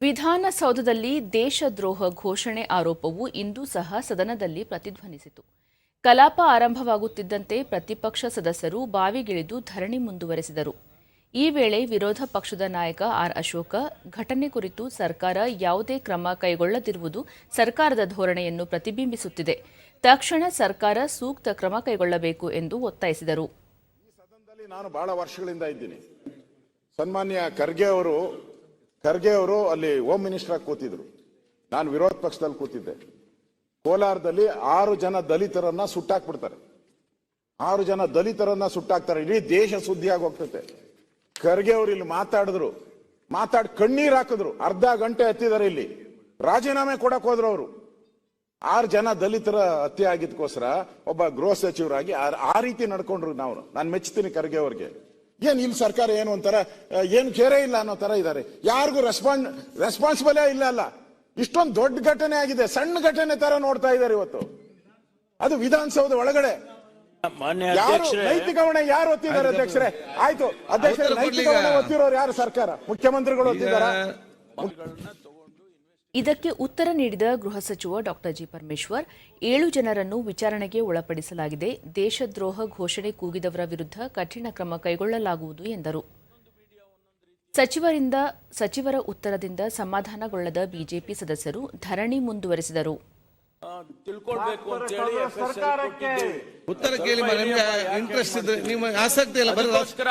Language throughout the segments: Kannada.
ವಿಧಾನಸೌಧದಲ್ಲಿ ದೇಶದ್ರೋಹ ಘೋಷಣೆ ಆರೋಪವು ಇಂದು ಸಹ ಸದನದಲ್ಲಿ ಪ್ರತಿಧ್ವನಿಸಿತು. ಕಲಾಪ ಆರಂಭವಾಗುತ್ತಿದ್ದಂತೆ ಪ್ರತಿಪಕ್ಷ ಸದಸ್ಯರು ಬಾವಿಗಿಳಿದು ಧರಣಿ ಮುಂದುವರೆಸಿದರು. ಈ ವೇಳೆ ವಿರೋಧ ಪಕ್ಷದ ನಾಯಕ ಆರ್ ಅಶೋಕ, ಘಟನೆ ಕುರಿತು ಸರ್ಕಾರ ಯಾವುದೇ ಕ್ರಮ ಕೈಗೊಳ್ಳದಿರುವುದು ಸರ್ಕಾರದ ಧೋರಣೆಯನ್ನು ಪ್ರತಿಬಿಂಬಿಸುತ್ತಿದೆ. ತಕ್ಷಣ ಸರ್ಕಾರ ಸೂಕ್ತ ಕ್ರಮ ಕೈಗೊಳ್ಳಬೇಕು ಎಂದು ಒತ್ತಾಯಿಸಿದರು. ಸನ್ಮಾನ್ಯ ಖರ್ಗೆ ಅವರು ಖರ್ಗೆ ಅವರು ಅಲ್ಲಿ ಹೋಮ್ ಮಿನಿಸ್ಟರ್ ಆಗಿ ಕೂತಿದ್ರು. ನಾನು ವಿರೋಧ ಪಕ್ಷದಲ್ಲಿ ಕೂತಿದ್ದೆ. ಕೋಲಾರದಲ್ಲಿ ಆರು ಜನ ದಲಿತರನ್ನ ಸುಟ್ಟಾಕ್ಬಿಡ್ತಾರೆ. ಆರು ಜನ ದಲಿತರನ್ನ ಸುಟ್ಟಾಕ್ತಾರೆ. ಇಡೀ ದೇಶ ಸುದ್ದಿಯಾಗಿ ಹೋಗ್ತೈತೆ ಖರ್ಗೆ ಅವರು ಇಲ್ಲಿ ಮಾತಾಡಿದ್ರು. ಮಾತಾಡಿ ಕಣ್ಣೀರ್ ಹಾಕಿದ್ರು. ಅರ್ಧ ಗಂಟೆ ಹತ್ತಿದ್ದಾರೆ ಇಲ್ಲಿ. ರಾಜೀನಾಮೆ ಕೊಡಕ್ ಹೋದ್ರು ಅವರು. ಆರು ಜನ ದಲಿತರ ಹತ್ಯೆ ಆಗಿದ್ಕೋಸ್ಕರ ಒಬ್ಬ ಗೃಹ ಸಚಿವರಾಗಿ ಆ- ರೀತಿ ನಡ್ಕೊಂಡ್ರು ನಾವು. ನಾನು ಮೆಚ್ಚುತ್ತೀನಿ ಖರ್ಗೆ ಅವ್ರಿಗೆ. ಏನ್ ಇಲ್ಲಿ ಸರ್ಕಾರ ಏನು ಒಂಥರ ಏನು ಕೇರೇ ಇಲ್ಲ ಅನ್ನೋ ತರ ಇದ್ದಾರೆ ಯಾರಿಗೂ ರೆಸ್ಪಾನ್ ರೆಸ್ಪಾನ್ಸಿಬಲೇ ಇಲ್ಲ ಅಲ್ಲ. ಇಷ್ಟೊಂದು ದೊಡ್ಡ ಘಟನೆ ಆಗಿದೆ ಸಣ್ಣ ಘಟನೆ ತರ ನೋಡ್ತಾ ಇದ್ದಾರೆ ಇವತ್ತು. ಅದು ವಿಧಾನಸೌಧ ಒಳಗಡೆ. ಮಾನ್ಯ ಯಾರು ಅಧ್ಯಕ್ಷರೇ ನೈತಿಕ ಹೊಣೆ ಯಾರು ಒತ್ತಿದ್ದಾರೆ ಅಧ್ಯಕ್ಷರೇ? ಆಯ್ತು ಅಧ್ಯಕ್ಷರೇ ನೈತಿಕ ಹೊಣೆ ಒತ್ತಿರೋರು ಯಾರು ಸರ್ಕಾರ? ಮುಖ್ಯಮಂತ್ರಿಗಳು ಒತ್ತಿದಾರ ಇದಕ್ಕೆ ಉತ್ತರ ನೀಡಿದ ಗೃಹ ಸಚಿವ ಡಾ ಜಿ ಪರಮೇಶ್ವರ್ ಏಳು ಜನರನ್ನು ವಿಚಾರಣೆಗೆ ಒಳಪಡಿಸಲಾಗಿದೆ. ದೇಶದ್ರೋಹ ಘೋಷಣೆ ಕೂಗಿದವರ ವಿರುದ್ಧ ಕಠಿಣ ಕ್ರಮ ಕೈಗೊಳ್ಳಲಾಗುವುದು ಎಂದರು. ಸಚಿವರಿಂದ ಸಚಿವರ ಉತ್ತರದಿಂದ ಸಮಾಧಾನಗೊಳ್ಳದ ಬಿಜೆಪಿ ಸದಸ್ಯರು ಧರಣಿ ಮುಂದುವರೆಸಿದರು. ತಿಳ್ಕೊಳ್ಬೇಕು ಅಂತ ಹೇಳಿ FSL ಉತ್ತರ ಕೇಳಿ ಮ- ನಿಮ್ಗೆ ಇಂಟ್ರೆಸ್ಟ್ ಇದ್ರೆ ನಿಮ್ಮ ಆಸಕ್ತಿ ಇಲ್ಲ ಬರೋದು ಅದಕ್ಕೋಸ್ಕರ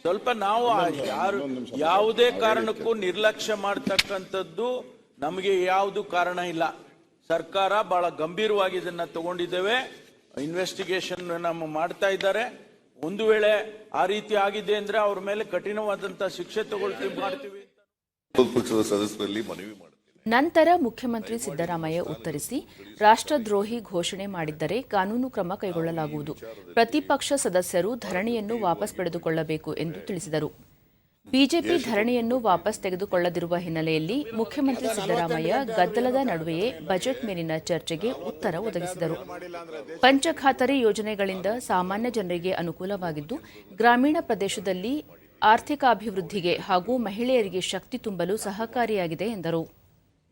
ಸ್ವಲ್ಪ ನಾವು ಆ ಯಾರು ಯಾವುದೇ ಕಾರಣಕ್ಕೂ ನಿರ್ಲಕ್ಷ್ಯ ಮಾಡ್ತಕ್ಕಂಥದ್ದು ನಮಗೆ ಯಾವುದು ಕಾರಣ ಇಲ್ಲ. ಸರ್ಕಾರ ಬಹಳ ಗಂಭೀರವಾಗಿ ಇದನ್ನು ತಗೊಂಡಿದ್ದೇವೆ. ಇನ್ವೆಸ್ಟಿಗೇಷನ್ ನಮ್ಮ ಮಾಡ್ತಾ ಇದ್ದಾರೆ. ಒಂದು ವೇಳೆ ಆ ರೀತಿ ಆಗಿದೆ ಅಂದ್ರೆ ಅವ್ರ ಮೇಲೆ ಕಠಿಣವಾದಂತ ಶಿಕ್ಷೆ ತಗೊಳ್ತೀವಿ ಮಾಡ್ತೀವಿ. ಪಕ್ಷದ ಸದಸ್ಯರಲ್ಲಿ ಮನವಿ ಮಾಡುತ್ತೇನೆ ನಂತರ ಮುಖ್ಯಮಂತ್ರಿ ಸಿದ್ದರಾಮಯ್ಯ ಉತ್ತರಿಸಿ ರಾಷ್ಟ್ರದ್ರೋಹಿ ಘೋಷಣೆ ಮಾಡಿದ್ದರೆ ಕಾನೂನು ಕ್ರಮ ಕೈಗೊಳ್ಳಲಾಗುವುದು. ಪ್ರತಿಪಕ್ಷ ಸದಸ್ಯರು ಧರಣಿಯನ್ನು ವಾಪಸ್ ಪಡೆದುಕೊಳ್ಳಬೇಕು ಎಂದು ತಿಳಿಸಿದರು. ಬಿಜೆಪಿ ಧರಣಿಯನ್ನು ವಾಪಸ್ ತೆಗೆದುಕೊಳ್ಳದಿರುವ ಹಿನ್ನೆಲೆಯಲ್ಲಿ ಮುಖ್ಯಮಂತ್ರಿ ಸಿದ್ದರಾಮಯ್ಯ ಗದ್ದಲದ ನಡುವೆಯೇ ಬಜೆಟ್ ಮೇಲಿನ ಚರ್ಚೆಗೆ ಉತ್ತರ ಒದಗಿಸಿದರು. ಪಂಚಖಾತರಿ ಯೋಜನೆಗಳಿಂದ ಸಾಮಾನ್ಯ ಜನರಿಗೆ ಅನುಕೂಲವಾಗಿದ್ದು ಗ್ರಾಮೀಣ ಪ್ರದೇಶದಲ್ಲಿ ಆರ್ಥಿಕಾಭಿವೃದ್ಧಿಗೆ ಹಾಗೂ ಮಹಿಳೆಯರಿಗೆ ಶಕ್ತಿ ತುಂಬಲು ಸಹಕಾರಿಯಾಗಿದೆ ಎಂದರು.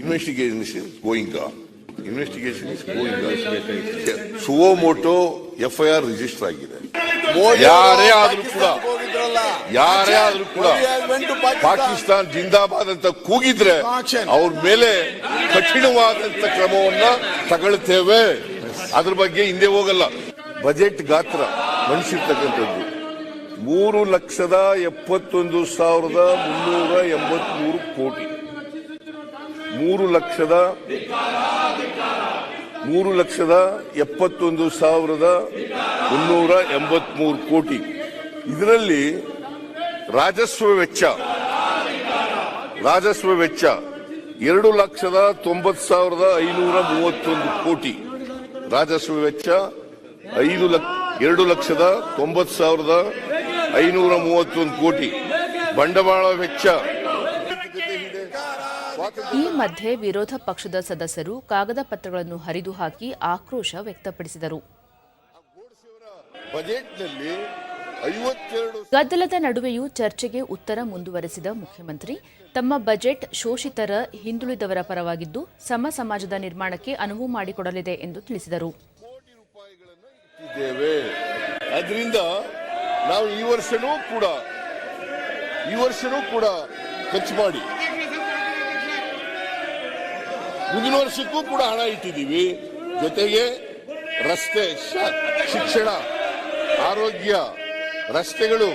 Investigation is going investigation is going suo motu FIR register ಆಗಿದೆ. ಯಾರೇ ಆದ್ರೂ ಕೂಡ ಯಾರೇ ಆದ್ರೂ ಕೂಡ ಪಾಕಿಸ್ತಾನ್. ಜಿಂದಾಬಾದ್ ಅಂತ ಕೂಗಿದ್ರೆ ಅವ್ರ ಮೇಲೆ ಕಠಿಣವಾದಂತ ಕ್ರಮವನ್ನ ತಗೊಳ್ತೇವೆ. ಅದ್ರ ಬಗ್ಗೆ ಹಿಂದೆ ಹೋಗಲ್ಲ. ಬಜೆಟ್ ಗಾತ್ರ ಮಣಿಸಿರ್ತಕ್ಕಂಥದ್ದು ಮೂರು ಲಕ್ಷದ ಎಪ್ಪತ್ತೊಂದು ಸಾವಿರದ ಮುನ್ನೂರ ಎಂಬತ್ಮೂರು ಕೋಟಿ. ಮೂರು ಲಕ್ಷದ ಮೂರು ಲಕ್ಷದ ಎಪ್ಪತ್ತೊಂದು ಸಾವಿರದ ಮುನ್ನೂರ ಎಂಬತ್ಮೂರು ಕೋಟಿ. ಇದರಲ್ಲಿ ರಾಜಸ್ವ ವೆಚ್ಚ ರಾಜಸ್ವ ವೆಚ್ಚ ಎರಡು ಲಕ್ಷದ ತೊಂಬತ್ತು ಸಾವಿರದ ಐನೂರ ಮೂವತ್ತೊಂದು ಕೋಟಿ. ರಾಜಸ್ವ ವೆಚ್ಚ ಐದು ಲಕ್ಷ ಎರಡು ಲಕ್ಷದ ತೊಂಬತ್ತು ಸಾವಿರದ ಐನೂರ ಮೂವತ್ತೊಂದು ಕೋಟಿ. ಬಂಡವಾಳ ವೆಚ್ಚ. ಈ ಮಧ್ಯೆ ವಿರೋಧ ಪಕ್ಷದ ಸದಸ್ಯರು ಕಾಗದ ಪತ್ರಗಳನ್ನು ಹರಿದು ಹಾಕಿ ಆಕ್ರೋಶ ವ್ಯಕ್ತಪಡಿಸಿದರು. ಬಜೆಟ್ನಲ್ಲಿ ಗದ್ದಲದ ನಡುವೆಯೂ ಚರ್ಚೆಗೆ ಉತ್ತರ ಮುಂದುವರೆಸಿದ ಮುಖ್ಯಮಂತ್ರಿ ತಮ್ಮ ಬಜೆಟ್ ಶೋಷಿತರ ಹಿಂದುಳಿದವರ ಪರವಾಗಿದ್ದು ಸಮ ಸಮಾಜದ ನಿರ್ಮಾಣಕ್ಕೆ ಅನುವು ಮಾಡಿಕೊಡಲಿದೆ ಎಂದು ತಿಳಿಸಿದರು. ಅದರಿಂದ ನಾವು ಈ ವರ್ಷನೂ ಕೂಡ ಈ ವರ್ಷನೂ ಕೂಡ ಖರ್ಚು ಮಾಡಿ. ಮುಂದಿನ ವರ್ಷಕ್ಕೂ ಕೂಡ ಹಣ ಇಟ್ಟಿದ್ದೀವಿ. ಜೊತೆಗೆ ರಸ್ತೆ ಶಿಕ್ಷಣ ಆರೋಗ್ಯ ರಸ್ತೆಗಳು